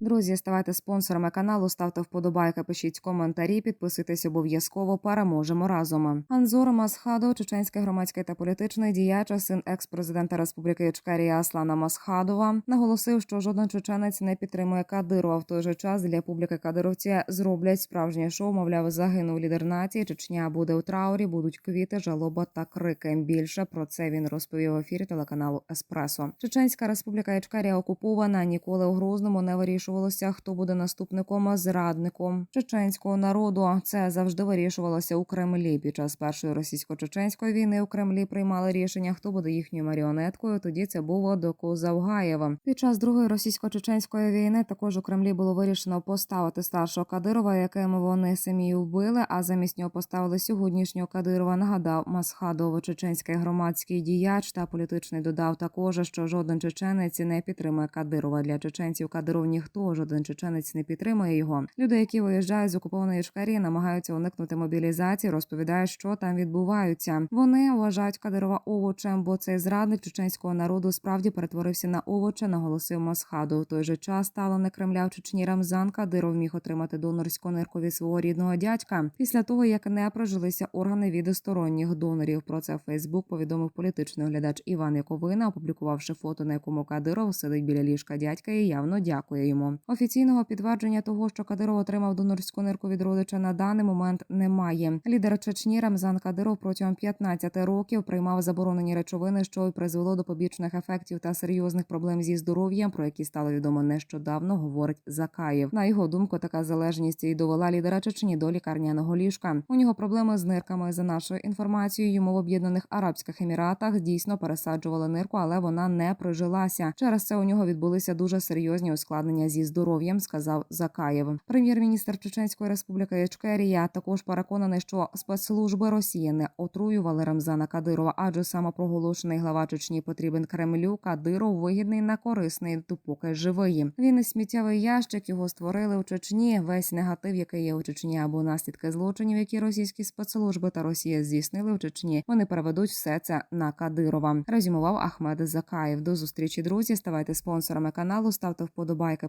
друзі, ставайте спонсорами каналу, ставте вподобайки, пишіть коментарі, підписуйтесь обов'язково. Переможемо разом. Анзор Масхадов, чеченський громадський та політичний діяч, син екс-президента Республіки Ічкерія Аслана Масхадова, наголосив, що жоден чеченець не підтримує Кадирова. В той же час для публіки кадировці зроблять справжнє шоу. Мовляв, загинув лідер нації. Чечня буде у траурі, будуть квіти, жалоба та крики. Більше про це він розповів в ефірі телеканалу Еспресо. Чеченська республіка Ічкерія окупована. Ніколи у Грозному не вирішувалося, хто буде наступником зрадником чеченського народу. Це завжди вирішувалося у Кремлі. Під час першої російсько-чеченської війни у Кремлі приймали рішення, хто буде їхньою маріонеткою. Тоді це було Доку Завгаєва. Під час другої російсько-чеченської війни також у Кремлі було вирішено поставити старшого Кадирова, яким вони самі вбили. А замість нього поставили сьогоднішнього Кадирова. Нагадав Масхадов, чеченський громадський діяч та політичний додав також, що жоден чеченець не підтримує Кадирова. Для чеченців Кадиров ніхто жоден чеченець не підтримує його. Люди, які виїжджають з окупованої Ічкерії, намагаються уникнути мобілізації, розповідають, що там відбуваються. Вони вважають Кадирова овочем, бо цей зрадник чеченського народу справді перетворився на овоча, наголосив Масхаду. В той же час стало не Кремля в Чечні Рамзан Кадиров міг отримати донорську нирку від свого рідного дядька після того, як не прожилися органи від сторонніх донорів. Про це Фейсбук повідомив політичний оглядач Іван Яковина, опублікувавши фото, на якому Кадиров сидить біля ліжка дядька і явно дякує йому. Офіційного підтвердження того, що Кадиров отримав донорську нирку від родича на даний момент немає. Лідер Чечні Рамзан Кадиров протягом 15 років приймав заборонені речовини, що й призвело до побічних ефектів та серйозних проблем зі здоров'ям, про які стало відомо нещодавно, говорить Закаєв. На його думку, така залежність і довела лідера Чечні до лікарняного ліжка. У нього проблеми з нирками. За нашою інформацією, йому в Об'єднаних Арабських Еміратах дійсно пересаджували нирку, але вона не прижилася. Через це у нього відбулися дуже серйозні ускладнення зі здоров'ям, сказав Закаєв. Прем'єр-міністр Чеченської республіки Ічкерія також переконаний, що спецслужби Росії не отруювали Рамзана Кадирова, адже самопроголошений глава Чечні потрібен Кремлю. Кадиров вигідний на корисний, допоки живий. Він і сміттєвий ящик його створили у Чечні. Весь негатив, який є у Чечні, або наслідки злочинів, які російські спецслужби та Росія здійснили в Чечні. Вони переведуть все це на Кадирова. Резюмував Ахмед Закаєв. До зустрічі, друзі. Ставайте спонсорами каналу, ставте вподобайки,